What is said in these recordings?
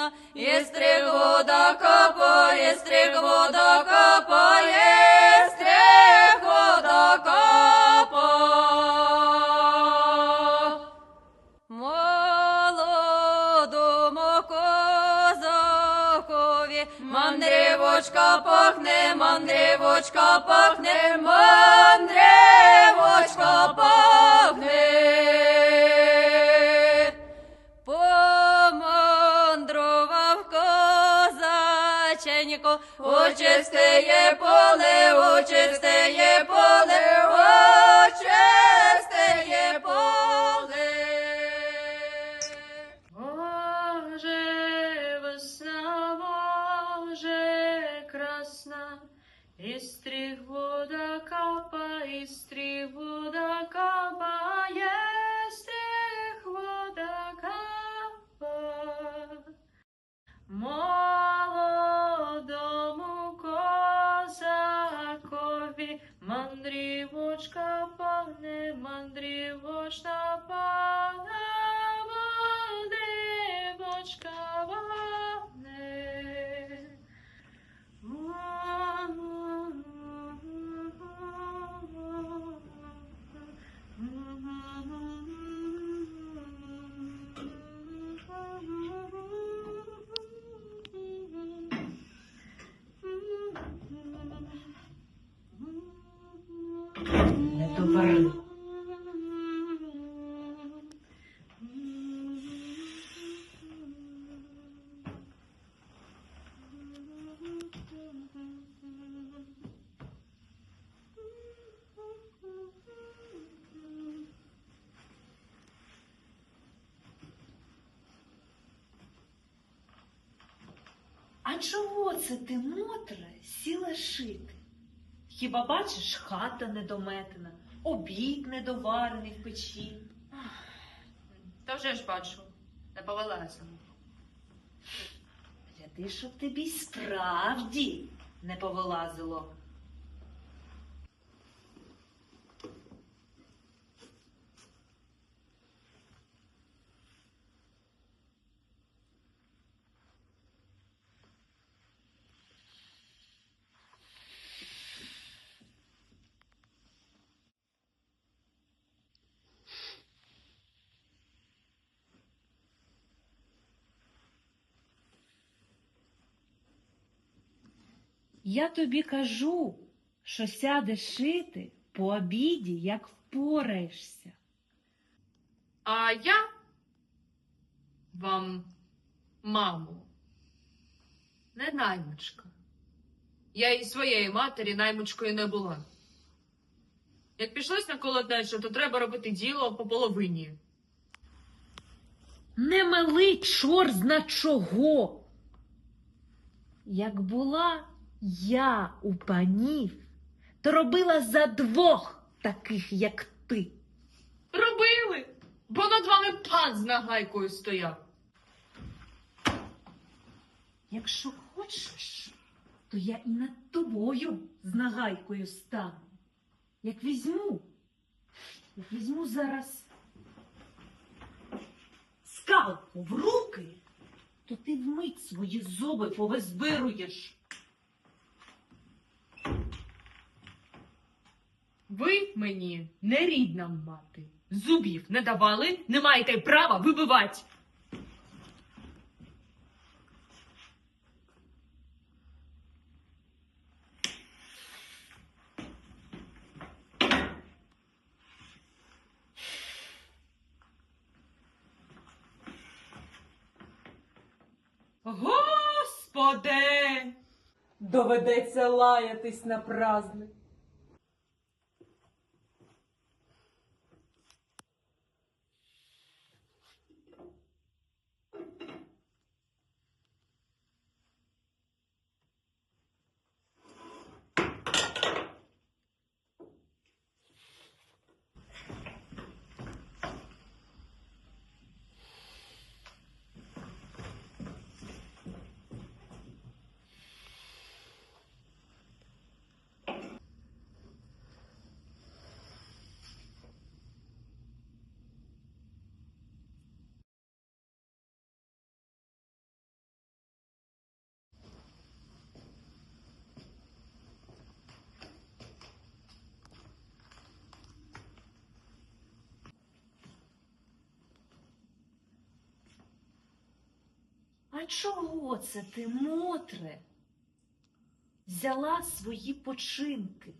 Іванівна, і стриг вода капає, стриг вода капає, стриг вода капає. Молодому козакові мандрівочка пахне, мандрівочка пахне, мандрівочка пахне. Козаченько, очистиє поле, очистиє поле, очистиє поле. Боже, весна, Боже, красна, і стріх вода капа, і стріх вода капа, є мандрівочка чого це ти, Мотре, сіла шити? Хіба бачиш, хата недометена, обід недоварений в печі. Та вже ж бачу, не повелася. Гляди, щоб тобі справді не повилазило. Я тобі кажу, що сядеш шити по обіді, як впораєшся. А я вам, мамо, не наймичка. Я і своєї матері наймичкою не була. Як пішлось на колотнечу, то треба робити діло по половині. Не мили чор зна чого. Як була я у панів, то робила за двох таких, як ти. Робили, бо над вами пан з нагайкою стояв. Якщо хочеш, то я і над тобою з нагайкою стану. Як візьму, як візьму зараз скалку в руки, то ти вмить свої зуби повизбируєш. Ви мені не рідна мати. Зубів не давали, не маєте права вибивати. Господи! Доведеться лаятись на праздник. Чого це ти, Мотре? Взяла свої починки.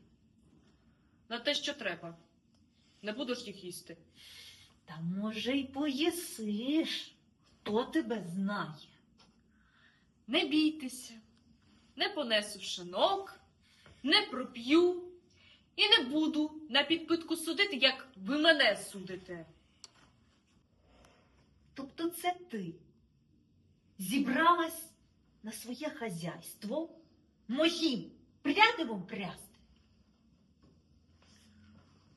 На те, що треба. Не будеш їх їсти. Та може й поїсиш. Хто тебе знає? Не бійтеся, не понесу шинок, не проп'ю і не буду на підпитку судити, як ви мене судите. Тобто це ти зібралась на своє хазяйство моїм прядивом прясти.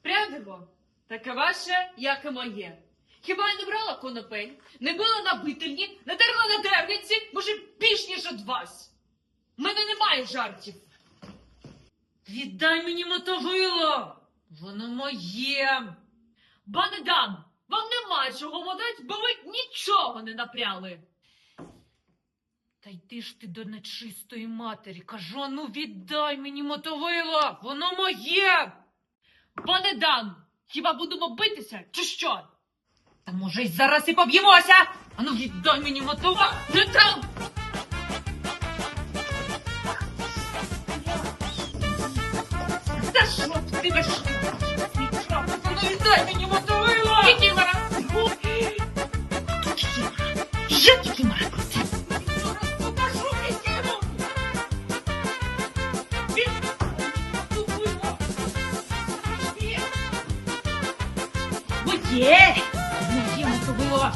Прядиво, таке ваше, як і моє. Хіба я не брала конопель, не била на бительні, не терла на дерниці, може, більш ніж од вас. В мене немає жартів. Віддай мені мотовило! Воно моє. Ба не дам! Вам немає чого мотати, бо ви нічого не напряли. Та йди ж ти до нечистої матері. Кажу, ну віддай мені мотовило, воно моє. Ба не дам! Хіба будемо битися, чи що? Та може й зараз і поб'ємося. Ану віддай мені мотова! Не там! Та що б ти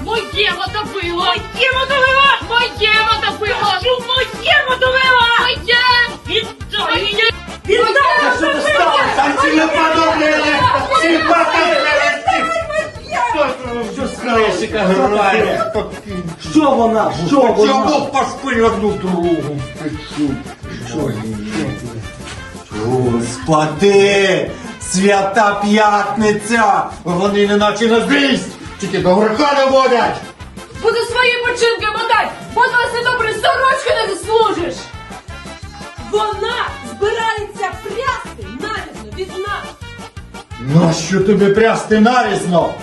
Моє мотовило! Моє мотовило! Моє мотовило! Моє мотовило! Моє! Віддай! Та що ти сталося? Там ці не подобні ці Що скалишика грає? Що вона? Що вона? Чому по спині одну другу? Господи! Свята п'ятниця! Вони неначе на злість! Тільки до греха водять! Буду свої починки мотати, бо і добре сорочки не заслужиш. Вона збирається прясти нарізно від нас. Нащо тобі прясти нарізно?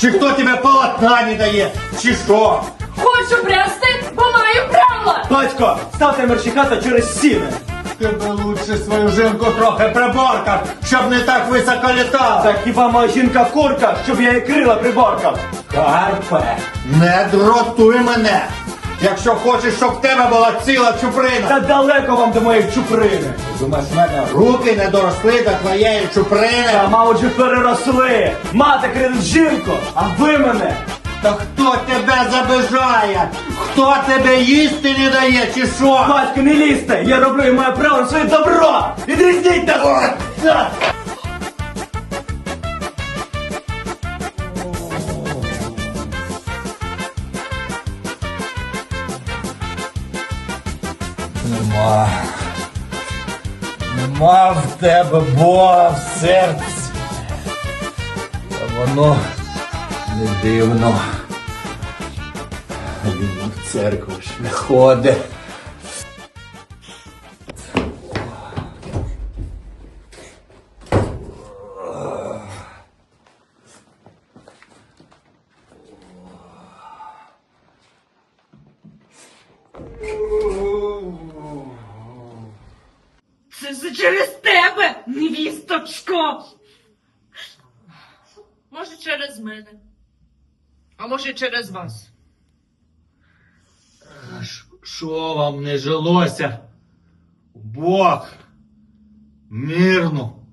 Чи хто тебе полотна не дає? Чи що? Хочу прясти, бо маю право. Батько, ставте мерчиката через сіни. Тебе лучше свою жінку трохи приборкав, щоб не так високо літав. Так хіба моя жінка курка, щоб я її крила приборкав? Карпе, не дротуй мене. Якщо хочеш, щоб в тебе була ціла чуприна. Та далеко вам до моєї чуприни. Думаєш, в мене руки не доросли до твоєї чуприни. Та, мабуть, переросли. Мати кредит жінку, а ви мене. Та хто тебе забажає? Хто тебе їсти не дає, чи що? Батько, не лізьте, я роблю і маю право на своє добро. Відрізніть так. Нема. Нема в тебе Бога в серці. Та воно не дивно. Він в церкву ж не ходить. Це все через тебе, невісточко. Може, через мене. А може, через вас. Що вам не жилося? Бог мирно.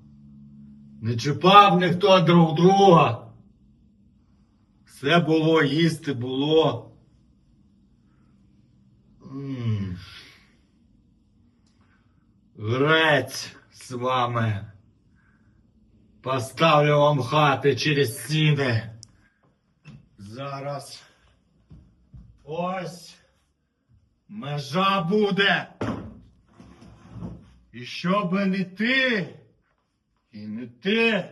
Не чіпав ніхто друг друга. Все було, їсти було. Грець з вами. Поставлю вам хати через стіни. Зараз. Ось. Межа буде. І щоб не ти, і не ти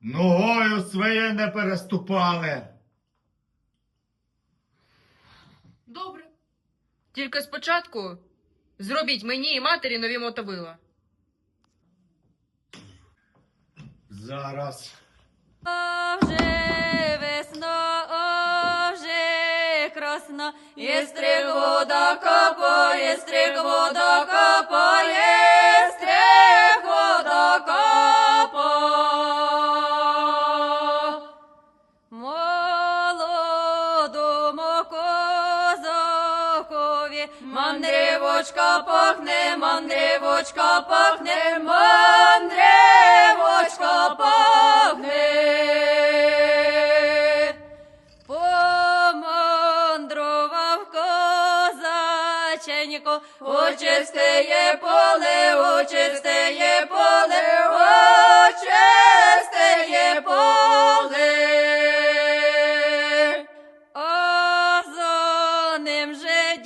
ногою своє не переступали. Добре. Тільки спочатку зробіть мені і матері нові мотовила. Зараз. О, вже і стриг вода капає, стриг вода капає, стриг вода капає. Молодому козакові мандривочка пахне, мандривочка пахне, мандривочка пахне. Очистеє поле, очистеє поле, очистеє поле. О, за ним же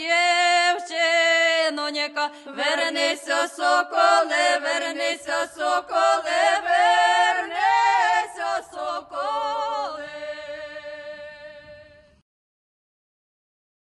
дівчиноняка, вернися, соколе, вернися, соколе, вернися.